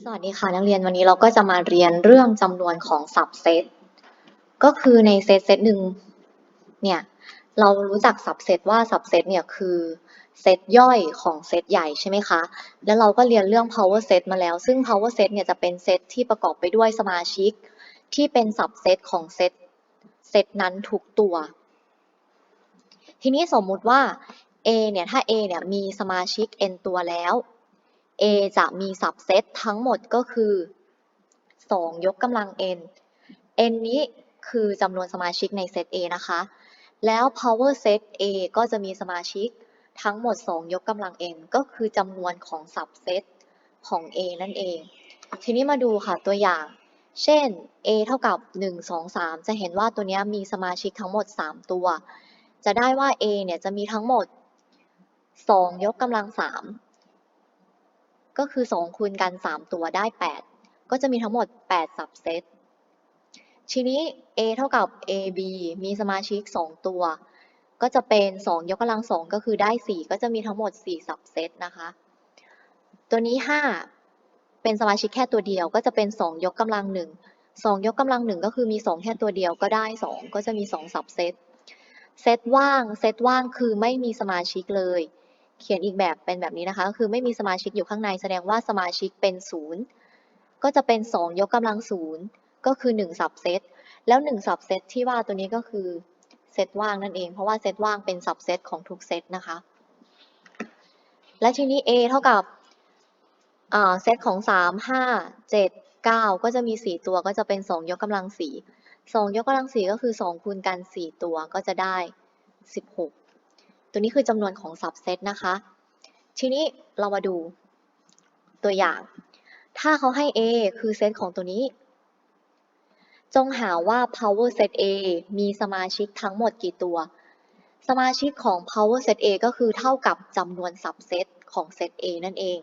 สวัสดีค่ะนักเรียนวันนี้เราก็จะมาเรียนเรื่องจำนวนของสับเซตก็คือในเซตเซตหนึ่งเนี่ยเรารู้จักสับเซตว่าสับเซตเนี่ยคือเซตย่อยของเซตใหญ่ใช่ไหมคะ แล้วเราก็เรียนเรื่อง power set มาแล้ว ซึ่ง power set เนี่ยจะเป็นเซตที่ประกอบไปด้วยสมาชิก ที่เป็นสับเซตของเซตเซตนั้นทุกตัว ทีนี้สมมุติว่า A เนี่ยถ้า A เนี่ยมีสมาชิก n ตัวแล้ว A จะมีสับเซตทั้งหมดก็คือ 2 ยกกำลัง n n นี้คือจำนวนสมาชิกในเซต A นะคะ แล้ว power set A ก็จะมีสมาชิกทั้งหมด 2 ยกกำลัง n ก็คือจำนวนของสับเซตของ A นั่นเอง ทีนี้มาดูค่ะตัวอย่าง เช่น A เท่ากับ 1 2 3 จะเห็นว่าตัวนี้มีสมาชิกทั้งหมด 3 ตัว จะได้ว่า A เนี่ยจะมีทั้งหมด 2 ยกกำลัง 3 ก็คือ 2 คูณกัน 3 ตัวได้ 8 ก็จะมีทั้งหมด8สับเซตทีนี้ A เท่ากับ AB มีสมาชิก 2 ตัว ก็จะเป็น 2 ยกกำลัง 2 ก็คือได้ 4 ก็จะมีทั้งหมด4สับเซตนะคะ ตัวนี้ 5 เป็นสมาชิกแค่ตัวเดียว ก็จะเป็น 2 ยกกำลัง 1 2 ยกกำลัง 1 ก็คือมี 2 แค่ตัวเดียวก็ได้ 2 ก็จะมี2สับเซตเซตว่าง เซตว่างคือไม่มีสมาชิกเลย เขียนอีกแบบเป็นแบบนี้นะคะ ก็คือไม่มีสมาชิกอยู่ข้างในแสดงว่าสมาชิกเป็นศูนย์ก็จะเป็น 2 ยกกำลังศูนย์ก็คือ1สับเซตแล้ว1สับเซตที่ว่าตัวนี้ก็คือเซตว่างนั่นเองเพราะว่าเซตว่างเป็นสับเซตของทุกเซตนะคะ และทีนี้ A เท่ากับเซตของ 3 5 7 9 ก็จะมี 4 ตัวก็จะเป็น 2 ยกกำลัง 4 2 ยกกำลัง 4 ก็คือ 2 คูณกัน 4 ตัวก็จะได้ 16 ตัวนี้คือจำนวนของสับเซตนะคะ ทีนี้เรามาดูตัวอย่าง ถ้าเขาให้ A คือเซตของตัวนี้ จงหาว่า power set A มีสมาชิกทั้งหมดกี่ตัว สมาชิกของ power set A ก็คือเท่ากับจำนวนสับเซตของเซต A นั่นเอง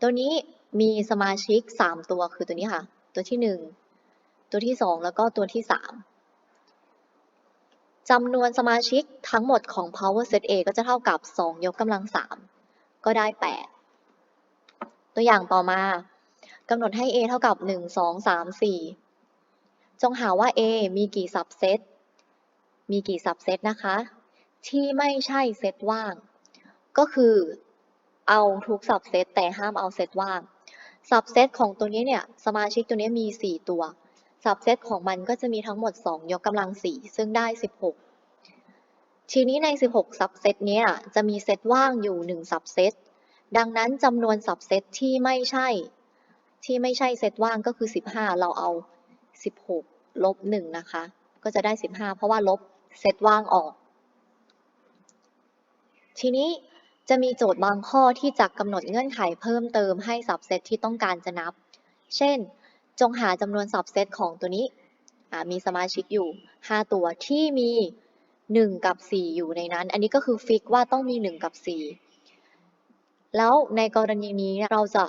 ตัวนี้มีสมาชิก 3 ตัวคือตัวนี้ค่ะ ตัวที่ 1 ตัวที่ 2 แล้วก็ตัวที่ 3 จำนวนสมาชิกทั้งหมดของ power set A ก็จะเท่ากับ 2 ยกกำลัง 3 ก็ได้ 8 ตัวอย่างต่อมากำหนดให้ A เท่ากับ 1 2 3 4 จงหาว่า A มีกี่สับเซต มีกี่สับเซตนะคะ ที่ไม่ใช่เซตว่าง ก็คือเอาทุกสับเซตแต่ห้ามเอาเซตว่าง สับเซตของตัวนี้เนี่ย สมาชิกตัวนี้มี 4 ตัว สับเซตของมันก็จะมีทั้งหมด 2 ยกกำลัง 4 ซึ่งได้ 16 ทีนี้ใน 16สับเซตเนี้ยจะมีเซตว่างอยู่1สับเซต ดังนั้นจำนวนสับเซตที่ไม่ใช่ ที่ไม่ใช่เซตว่างก็คือ 15 เราเอา 16 ลบ 1 นะคะ ก็จะได้ 15 เพราะว่าลบเซตว่างออก ทีนี้จะมีโจทย์บางข้อที่จะกำหนดเงื่อนไขเพิ่มเติมให้สับเซตที่ต้องการจะนับ เช่น จงหาจำนวนสับเซตของตัวนี้มีสมาชิกอยู่ 5 ตัวที่มี 1 กับ 4 อยู่ในนั้น อันนี้ก็คือฟิกว่าต้องมี 1 กับ 4 แล้วในกรณีนี้เนี่ยเราจะ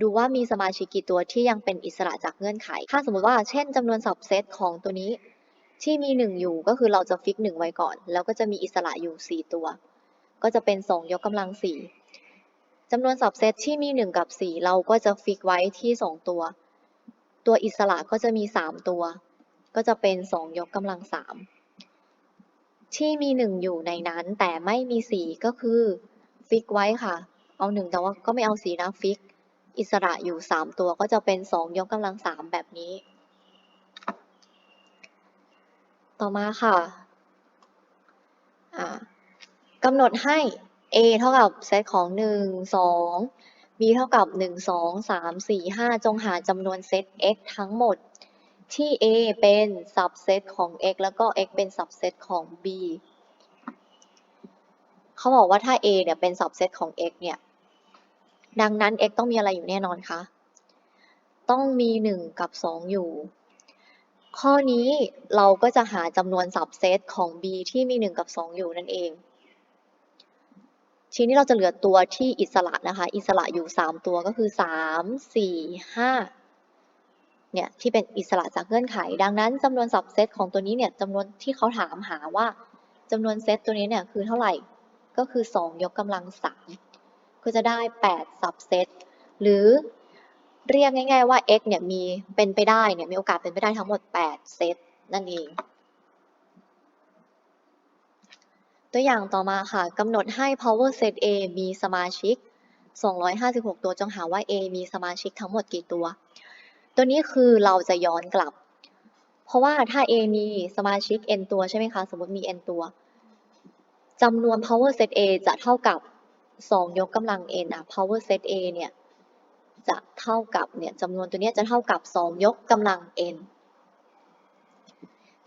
ดูว่ามีสมาชิกกี่ตัวที่ยังเป็นอิสระจากเงื่อนไข ถ้าสมมติว่าเช่นจำนวนสับเซตของตัวนี้ที่มี 1 อยู่ก็คือเราจะฟิก 1 ไว้ก่อน แล้วก็จะมีอิสระอยู่ 4 ตัว ก็จะเป็น 2 ยกกำลัง 4จำนวนสับเซตที่มี 1 กับ 4 เราก็จะฟิกไว้ที่ 2 ตัว ตัวอิสระก็จะมี3ตัว ก็จะเป็น2ยกกำลัง3ที่มี1อยู่ในนั้นแต่ไม่มี4ก็คือฟิกไว้ค่ะ เอา1แต่ว่าก็ไม่เอา4นะฟิก อิสระอยู่3ตัวก็จะเป็น2ยกกำลัง3แบบนี้ ต่อมาค่ะกำหนดให้ A เท่ากับเซตของ1 2 B เท่ากับ 1 2 3 4 5 จงหาจำนวนเซต x ทั้งหมด ที่ A เป็นสับเซตของ x แล้วก็ x เป็นสับเซตของ B เขาบอกว่าถ้า A เนี่ยเป็นสับเซตของ x เนี่ย ดังนั้น x ต้องมีอะไรอยู่แน่นอนคะ ต้องมี 1 กับ 2 อยู่ ข้อนี้เราก็จะหาจำนวนสับเซตของ B ที่มี 1 กับ 2 อยู่นั่นเอง ทีนี้เราจะเหลือตัวที่อิสระนะคะ อิสระอยู่ 3 ตัวก็คือ 3 4 5 เนี่ยที่เป็นอิสระจากเงื่อนไข ดังนั้นจำนวนสับเซตของตัวนี้เนี่ยจำนวนที่เขาถามหาว่าจำนวนเซตตัวนี้เนี่ยคือเท่าไหร่ก็คือ 2 ยกกำลัง 3 ก็จะได้ 8 สับเซตหรือเรียกง่ายๆว่า x เนี่ยมีเป็นไปได้เนี่ยมีโอกาสเป็นไปได้ทั้งหมด 8 เซตนั่นเอง ตัวอย่างต่อมาค่ะกำหนดให้ power set A มีสมาชิก 256 ตัวจงหาว่า A มีสมาชิกทั้งหมดกี่ตัว ตัวนี้คือเราจะย้อนกลับ เพราะว่าถ้า A มีสมาชิก n ตัวใช่ไหมคะ สมมติมี n ตัวจำนวน power set A จะเท่ากับ 2 ยกกำลัง n อะ power set A เนี่ยจะเท่ากับเนี่ยจำนวนตัวนี้จะเท่ากับ 2 ยกกำลัง n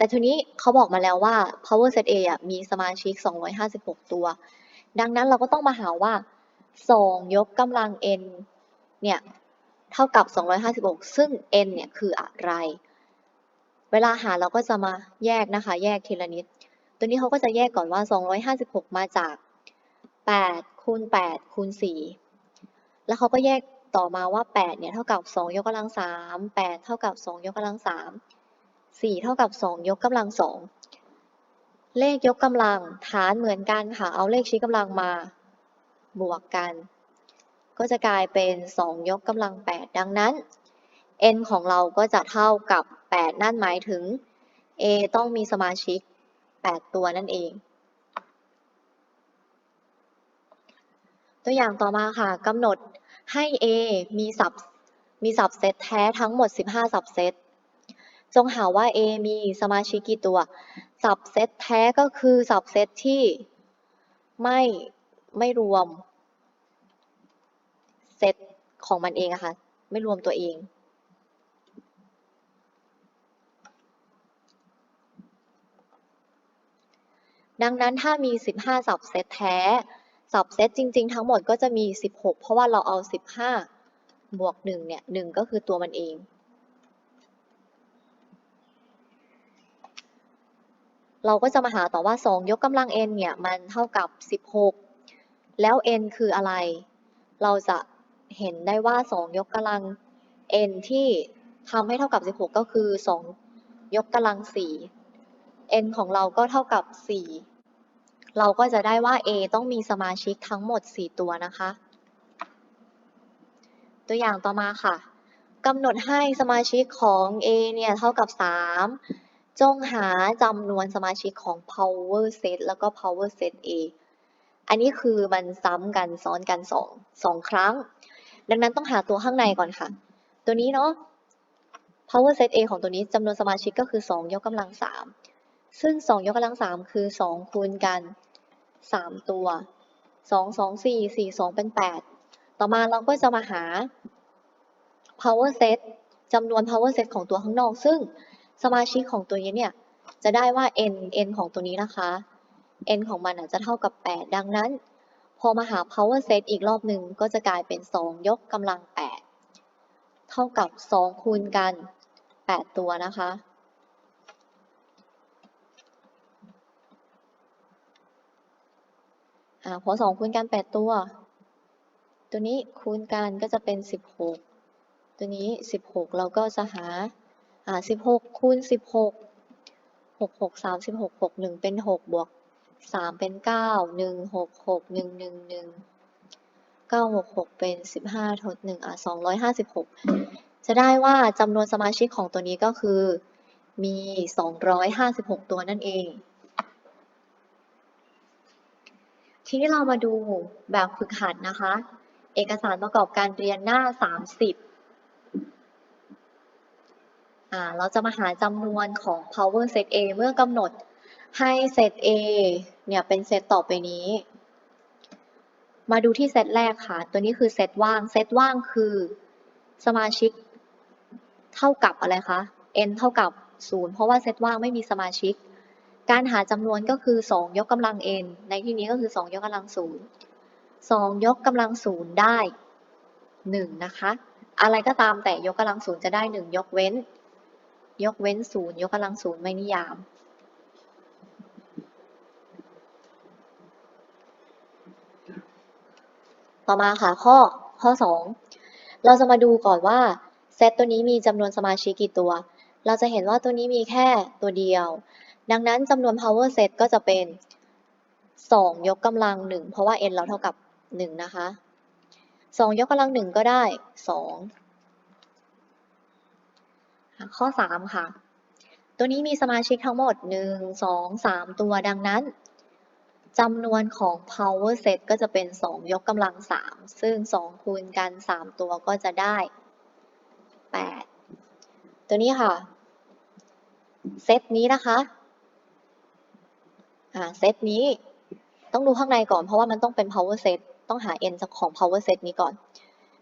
แต่ทีนี้เขาบอกมาแล้วว่า power set A อะมีสมาชิก 256 ตัว ดังนั้นเราก็ต้องมาหาว่า2ยกกำลัง n เนี่ย เท่ากับ 256 ซึ่ง n เนี่ยคืออะไร เวลาหาเราก็จะมาแยกนะคะ แยกทีละนิด ตัวนี้เขาก็จะแยกก่อนว่า 256 มาจาก 8 คูณ 8 คูณ 4 แล้วเขาก็แยกต่อมาว่า 8 เนี่ย เท่ากับ 2 ยกกำลัง 3 8 เท่ากับ 2 ยกกำลัง 3 4 เท่ากับ 2 ยกกำลัง2เลขยกกำลังฐานเหมือนกันค่ะ เอาเลขชี้กำลังมา บวกกัน ก็จะกลายเป็น 2 ยกกำลัง 8 ดังนั้น n ของเราก็จะเท่ากับ 8 นั่นหมายถึง a ต้องมีสมาชิก 8 ตัวนั่นเอง ตัวอย่างต่อมาค่ะกำหนดให้ A มีสับมีสับเซตแท้ทั้งหมด 15 สับเซต จงหาว่า A มีสมาชิกกี่ตัว สับเซตแท้ก็คือสับเซตที่ไม่ไม่รวมเซตของมันเองอะค่ะ ไม่รวมตัวเอง ดังนั้นถ้ามี 15 สับเซตแท้ สับเซตจริง ๆ ทั้งหมดก็จะมี 16 เพราะว่าเราเอา 15 บวก 1 เนี่ย 1 ก็คือตัวมันเอง เราก็จะมาหาต่อว่า 2 ยกกำลัง n เนี่ยมันเท่ากับ 16 แล้ว n คืออะไร เราจะเห็นได้ว่า 2 ยกกำลัง n ที่ทำให้เท่ากับ 16 ก็คือ 2 ยกกำลัง 4 n ของเราก็เท่ากับ 4 เราก็จะได้ว่า A ต้องมีสมาชิกทั้งหมด 4 ตัวนะคะ ตัวอย่างต่อมาค่ะกำหนดให้สมาชิกของ A เนี่ยเท่ากับ 3 จงหาจำนวนสมาชิกของ power set แล้วก็ power set A อันนี้คือมันซ้ำกันซ้อนกัน2 2ครั้ง ดังนั้นต้องหาตัวข้างในก่อนค่ะ ตัวนี้เนาะ power set A ของตัวนี้จำนวนสมาชิกก็คือ 2 ยกกำลัง 3 ซึ่ง 2 ยกกำลัง 3 คือ 2 คูณกัน 3 ตัว 2 2 4 4 2 เป็น 8 ต่อมาเราก็จะมาหา power set จำนวน power set ของตัวข้างนอก ซึ่ง สมาชิกของตัวนี้เนี่ยจะได้ว่า n n ของตัวนี้นะคะ n ของมันอาจจะเท่ากับ 8 ดังนั้น พอมาหา power set อีกรอบหนึ่งก็จะกลายเป็น 2 ยกกำลัง 8 เท่ากับ 2 คูณกัน 8 ตัวนะคะ อ่าพอสองคูณกันแปดตัว ตัวนี้คูณกันก็จะเป็นสิบหกตัวนี้สิบหกเราก็จะหา อ่าสิบหกคูณสิบหกหกหกสามสิบหกหกหนึ่งเป็นหกบวกสามเป็นเก้าหนึ่งหกหกหนึ่งหนึ่งหนึ่งเก้าหกหกเป็นสิบห้าทดหนึ่งอะสองร้อยห้าสิบหกจะได้ว่าจำนวนสมาชิกของตัวนี้ก็คือมีสองร้อยห้าสิบหกตัวนั่นเอง ทีนี้เรามาดูแบบฝึกหัดนะคะ เอกสารประกอบการเรียนหน้า30อ่า เราจะมาหาจำนวนของ power set A เมื่อกำหนดให้ set A เนี่ยเป็นเซตต่อไปนี้ มาดูที่เซตแรกค่ะ ตัวนี้คือเซตว่าง เซตว่างคือสมาชิกเท่ากับอะไรคะ n เท่ากับ 0 เพราะว่าเซตว่างไม่มีสมาชิก การหาจำนวนก็คือ 2 ยกกำลัง n ในที่นี้ก็คือ 2 ยกกำลัง 0 2 ยกกำลัง 0 ได้ 1 นะคะ อะไรก็ตามแต่ยกกำลัง 0 จะได้ 1 ยกเว้น ยกเว้น0ยกกำลัง0ไม่นิยาม ต่อมาค่ะข้อข้อ 2 เราจะมาดูก่อนว่าเซตตัวนี้มีจำนวนสมาชิกกี่ตัว เราจะเห็นว่าตัวนี้มีแค่ตัวเดียว ดังนั้นจำนวน power set ก็จะเป็น 2 ยกกำลัง 1 เพราะว่า n เราเท่ากับ 1 นะคะ 2 ยกกำลัง 1 ก็ได้ 2 ข้อ 3 ค่ะ ตัวนี้มีสมาชิกทั้งหมด 1 2 3 ตัวดังนั้นจำนวนของ power set ก็จะเป็น 2 ยกกำลัง 3 ซึ่ง 2 คูณกัน 3 ตัวก็จะได้ 8 ตัวนี้ค่ะ เซตนี้นะคะอ่าเซตนี้ต้องดูข้างในก่อนเพราะว่ามันต้องเป็น power set ต้องหา n จากของ power set นี้ก่อน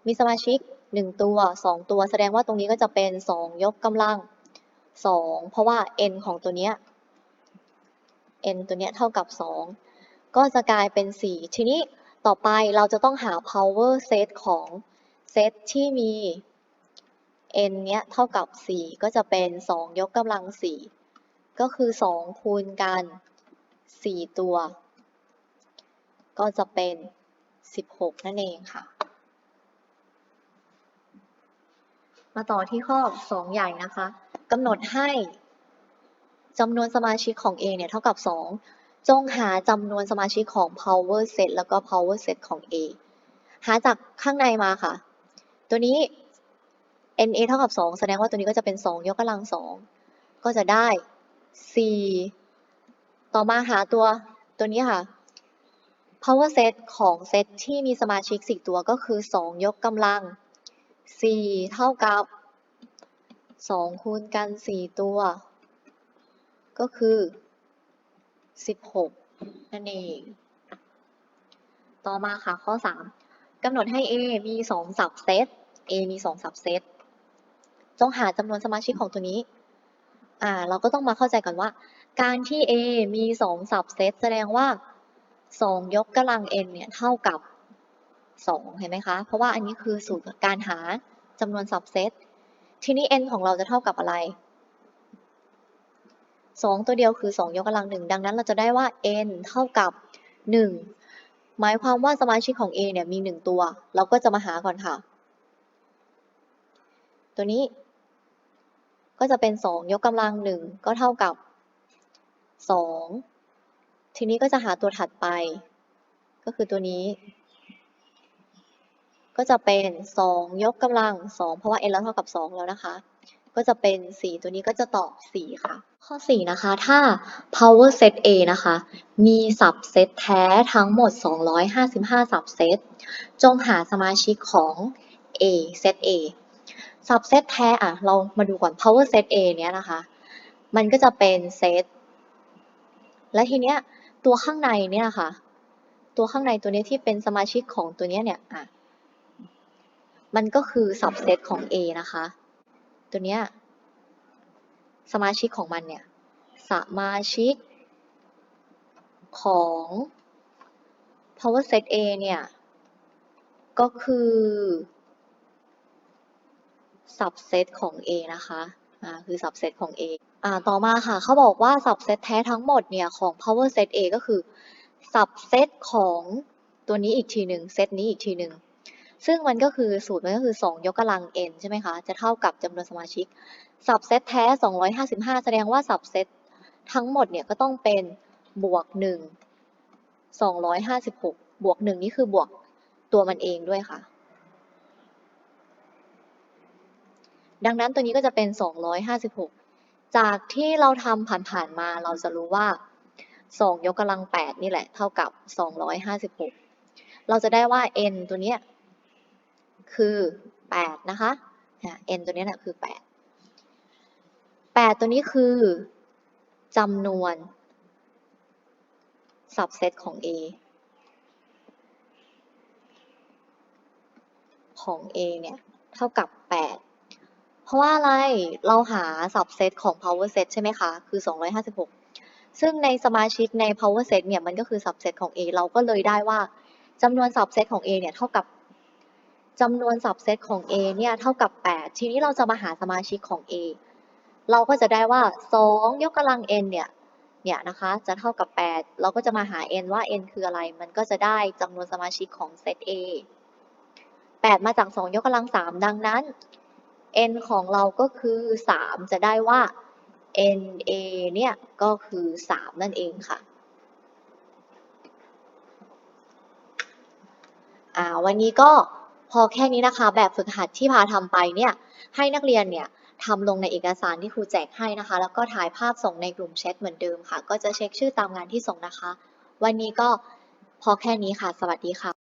มีสมาชิก 1 ตัว 2 ตัว แสดงว่าตรงนี้ก็จะเป็น 2 ยกกำลัง 2 เพราะว่า n ของตัวเนี้ย n ตัวเนี้ยเท่ากับ 2 ก็จะกลายเป็น 4 ทีนี้ต่อไปเราจะต้องหา power set ของเซตที่มี n เนี้ยเท่ากับ 4 ก็จะเป็น 2 ยกกำลัง 4 ก็คือ 2 คูณกัน 4 ตัว ก็จะเป็น 16 นั่นเองค่ะ มาต่อที่ข้อ 2 ใหญ่นะคะกำหนดให้จำนวนสมาชิกของ A เนี่ยเท่ากับ 2 จงหาจำนวนสมาชิกของ power set แล้วก็ power set ของ A หาจากข้างในมาค่ะ ตัวนี้ NA เท่ากับ 2 แสดงว่าตัวนี้ก็จะเป็น 2 ยกกำลัง 2 ก็จะได้ 4 ต่อมาหาตัวตัวนี้ค่ะ power set ของเซตที่มีสมาชิก 4 ตัวก็คือ 2 ยกกำลัง 4เท่ากับ2คูณกัน4ตัว ก็คือ16นั่นเอง ต่อมาค่ะข้อ3กำหนดให้ A มี2สับเซต A มี2สับเซตจงหาจำนวนสมาชิกของตัวนี้ อ่า เราก็ต้องมาเข้าใจก่อนว่า การที่ A มี2สับเซตแสดงว่า2ยกกำลัง n เนี่ยเท่ากับ 2 เห็นไหมคะ เพราะว่าอันนี้คือสูตรการหาจำนวนสับเซต ทีนี้ n ของเราจะเท่ากับอะไร 2 ตัวเดียวคือ 2 ยกกำลัง1ดังนั้นเราจะได้ว่า n เท่ากับ 1 หมายความว่าสมาชิกของ A เนี่ยมี 1 ตัว เราก็จะมาหาก่อนค่ะ ตัวนี้ ก็จะเป็น 2 ยกกำลัง1ก็เท่ากับ 2 ทีนี้ก็จะหาตัวถัดไป ก็คือตัวนี้ ก็จะเป็น 2 ยกกำลัง 2 เพราะว่า n เราเท่ากับ 2 แล้วนะคะ ก็จะเป็น 4 ตัวนี้ก็จะตอบ 4 ค่ะ ข้อ 4 นะคะ ถ้า power set A นะคะ มีสับเซตแท้ทั้งหมด 255สับเซตจงหาสมาชิกของ A เซต A สับเซตแท้อะเรามาดูก่อน power set A เนี้ยนะคะ มันก็จะเป็นเซตและทีเนี้ยตัวข้างในเนี่ยค่ะ ตัวข้างในตัวเนี้ยที่เป็นสมาชิกของตัวเนี้ยเนี่ยอะ มันก็คือสับเซตของ A นะคะ ตัวเนี้ยสมาชิกของมันเนี่ยสมาชิกของ power set A เนี่ย ก็คือ subset ของ A นะคะอ่าคือ subset ของ A อ่าต่อมาค่ะเขาบอกว่า subset แท้ทั้งหมดเนี่ยของ power set A ก็คือ subset ของตัวนี้อีกทีหนึ่งเซตนี้อีกทีหนึ่ง ซึ่งมันก็คือสูตรมันก็คือ 2 ยกกำลัง n ใช่ไหมคะ จะเท่ากับจำนวนสมาชิก subset แท้ 255 แสดงว่า subset ทั้งหมดเนี่ยก็ต้องเป็นบวก 1 256 บวก 1 นี่คือบวกตัวมันเองด้วยค่ะ ดังนั้นตัวนี้ก็จะเป็น 256 จากที่เราทำผ่านๆมาเราจะรู้ว่า 2 ยกกำลัง 8 นี่แหละ เท่ากับ 256 เราจะได้ว่า n ตัวเนี้ย คือ8นะคะ n ตัวนี้ยนะคือ 8 8 ตัวนี้คือจำนวน subset ของ A ของ A เนี่ย เท่ากับ 8 เพราะว่าอะไรเราหา subset ของ power set ใช่ไหมคะ คือ 256 ซึ่งในสมาชิกใน power set เนี่ย มันก็คือ subset ของ A เราก็เลยได้ว่าจำนวน subset ของ A เนี่ย เท่ากับ จำนวน subset ของ A เนี่ยเท่ากับ 8 ทีนี้เราจะมาหาสมาชิกของ A เราก็จะได้ว่า 2 ยกกำลัง n เนี่ย เนี่ยนะคะ จะเท่ากับ 8 เราก็จะมาหา n ว่า n คืออะไร มันก็จะได้จำนวนสมาชิกของเซต A 8 มาจาก 2 ยกกำลัง 3 ดังนั้น n ของเราก็คือ 3 จะได้ว่า NA เนี่ยก็คือ 3 นั่นเองค่ะอ่าวันนี้ก็ พอแค่นี้นะคะ แบบฝึกหัดที่พาทำไปเนี่ยให้นักเรียนเนี่ยทำลงในเอกสารที่ครูแจกให้นะคะ แล้วก็ถ่ายภาพส่งในกลุ่มแชทเหมือนเดิมค่ะ ก็จะเช็คชื่อตามงานที่ส่งนะคะ วันนี้ก็พอแค่นี้ค่ะ สวัสดีค่ะ